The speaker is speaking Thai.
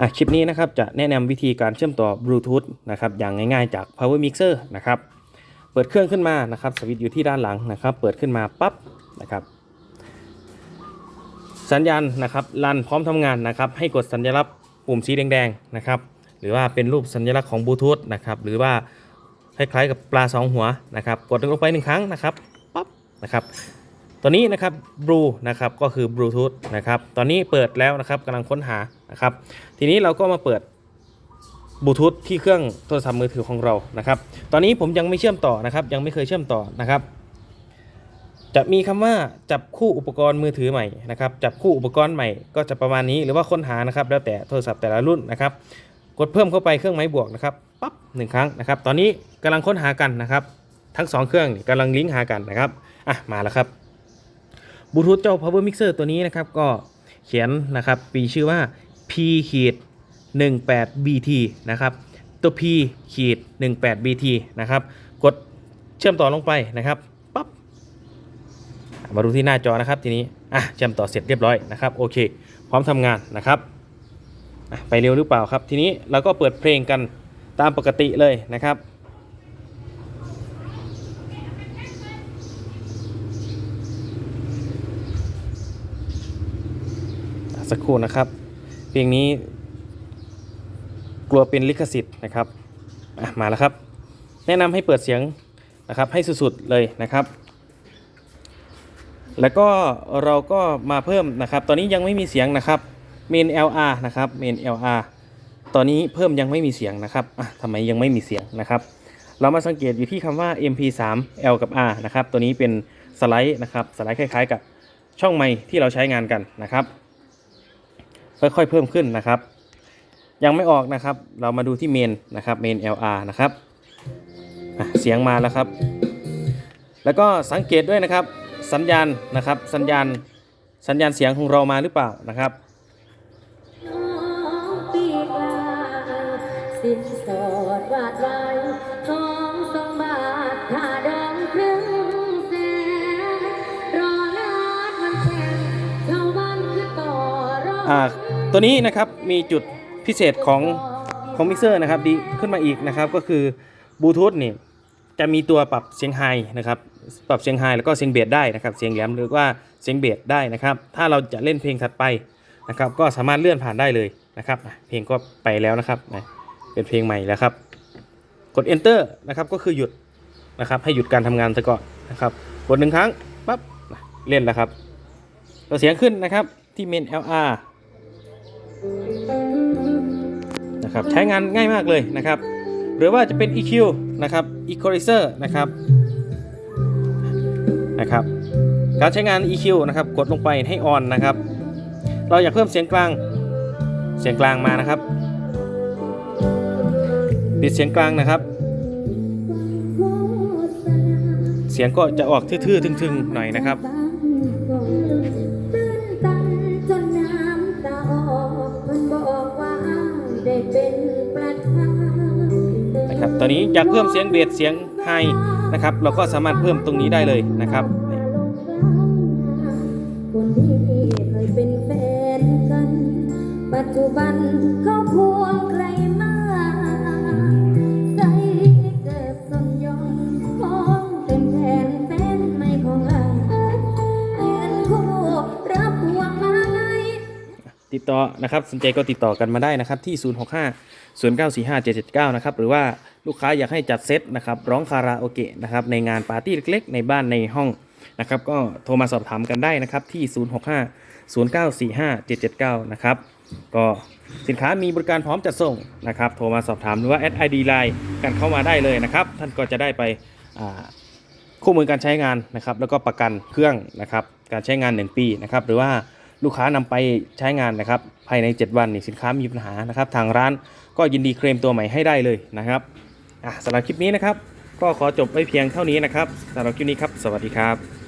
อะคลิปนี้นะครับจะแนะนำวิธีการเชื่อมต่อบลูทูธนะครับอย่างง่ายๆจาก Power Mixer นะครับเปิดเครื่องขึ้นมานะครับสวิตช์อยู่ที่ด้านหลังนะครับ เปิดขึ้นมาปั๊บนะครับ สัญญาณนะครับรันพร้อมทำงานนะครับ ให้กดสัญลักษณ์ปุ่มสีแดงๆนะครับ หรือว่าเป็นรูปสัญลักษณ์ของบลูทูธนะครับหรือว่าคล้ายๆกับปลาสองหัวนะครับ กดลงไปหนึ่งครั้งนะครับปั๊บนะครับ ตัวนี้นะครับบลูนะครับก็คือบลูทูธนะครับตอนนี้เปิดแล้วนะครับกำลังค้นหานะครับทีนี้เราก็มาเปิดบลูทูธที่เครื่องโทรศัพท์มือถือของเรานะครับตอนนี้ผมยังไม่เชื่อมต่อนะครับยังไม่เคยเชื่อมต่อนะครับ จะมีคำว่าจับคู่อุปกรณ์มือถือใหม่นะครับจับคู่อุปกรณ์ใหม่ก็จะประมาณนี้หรือว่าค้นหานะครับแล้วแต่โทรศัพท์แต่ละรุ่นนะครับกดเพิ่มเข้าไปเครื่องไม้บวกนะครับปั๊บหนึ่งครั้งนะครับ ตอนนี้กำลังค้นหากันนะครับ ทั้งสองเครื่องนี่กำลังลิงก์หากันนะครับอะมาแล้วครับ บลูทูธเจ้า power mixer ตัวนี้นะครับ ก็เขียนนะครับปีชื่อว่า p ขีด 18 bt นะครับ ตัว p ขีด 18 bt นะครับ กดเชื่อมต่อลงไปนะครับปั๊บมาดูที่หน้าจอนะครับทีนี้อะเชื่อมต่อเสร็จเรียบร้อยนะครับโอเค พร้อมทำงานนะครับไปเร็วหรือเปล่าครับ ทีนี้เราก็เปิดเพลงกันตามปกติเลยนะครับ สักครู่นะครับ เพลงนี้ กลัวเป็นลิขสิทธิ์นะครับอะมาแล้วครับ แนะนำให้เปิดเสียงนะครับให้สุดๆเลยนะครับ แล้วก็เราก็มาเพิ่มนะครับ ตอนนี้ยังไม่มีเสียงนะครับ main LR นะครับ main LR ตอนนี้เพิ่มยังไม่มีเสียงนะครับอะทำไมยังไม่มีเสียงนะครับ เรามาสังเกตอยู่ที่คำว่า MP3 L กับ R นะครับ ตัวนี้เป็นสไลด์นะครับ สไลด์คล้ายๆ กับช่องไมค์ที่เราใช้งานกันนะครับ ค่อยๆเพิ่มขึ้นนะครับ ยังไม่ออกนะครับ เรามาดูที่เมนนะครับเมน LR นะครับเสียงมาแล้วครับ แล้วก็สังเกตด้วยนะครับ สัญญาณนะครับสัญญาณสัญญาณเสียงของเรามาหรือเปล่านะครับสินสอดวาดว้ท ตัวนี้นะครับมีจุดพิเศษของของมิกเซอร์นะครับดีขึ้นมาอีกนะครับก็คือบลูทูธนี่จะมีตัวปรับเสียงไฮนะครับปรับเสียงไฮแล้วก็เสียงเบสได้นะครับเสียงแหลมหรือว่าเสียงเบสได้นะครับ ถ้าเราจะเล่นเพลงถัดไปนะครับ ก็สามารถเลื่อนผ่านได้เลยนะครับเพลงก็ไปแล้วนะครับเป็นเพลงใหม่แล้วครับ กด enter นะครับก็คือหยุดนะครับให้หยุดการทำงานซะก่อนนะครับกดหนึ่งครั้งปั๊บเล่นแล้วครับตัวเสียงขึ้นนะครับที่เมน LR นะครับใช้งานง่ายมากเลยนะครับหรือว่าจะเป็น EQ นะครับ Equalizer นะครับนะครับการใช้งาน EQ นะครับกดลงไปให้ on นะครับ เราอยากเพิ่มเสียงกลางเสียงกลางมานะครับปิดเสียงกลางนะครับ เสียงก็จะออกทื่อๆ ทึงๆ หน่อยนะครับ นประธานนะครับตอนนี้อยากเพิ่มเสียงเบสเสียงไฮนะครับ เราก็สามารถเพิ่มตรงนี้ได้เลยนะครับนี่คนที่เคยเป็นแฟนกัน ปัจจุบันเขาควงใครมา ติดต่อนะครับสนใจก็ติดต่อกันมาได้นะครับที่ 065 0945 779 นะครับหรือว่าลูกค้าอยากให้จัดเซตนะครับร้องคาราโอเกะนะครับในงานปาร์ตี้เล็กๆ ในบ้านในห้องนะครับก็โทรมาสอบถามกันได้นะครับที่ 065 0945 779 นะครับก็สินค้ามีบริการพร้อมจัดส่งนะครับโทรมาสอบถามหรือว่าแอดไอดีไลน์กันเข้ามาได้เลยนะครับท่านก็จะได้ไปคู่มือการใช้งานนะครับแล้วก็ประกันเครื่องนะครับการใช้งาน 1 ปีนะครับหรือว่า ลูกค้านำไปใช้งานนะครับ ภายใน 7 วันนี่สินค้ามีปัญหานะครับ ทางร้านก็ยินดีเคลมตัวใหม่ให้ได้เลยนะครับสำหรับคลิปนี้นะครับ ก็ขอจบไว้เพียงเท่านี้นะครับสำหรับคลิปนี้ครับ สวัสดีครับ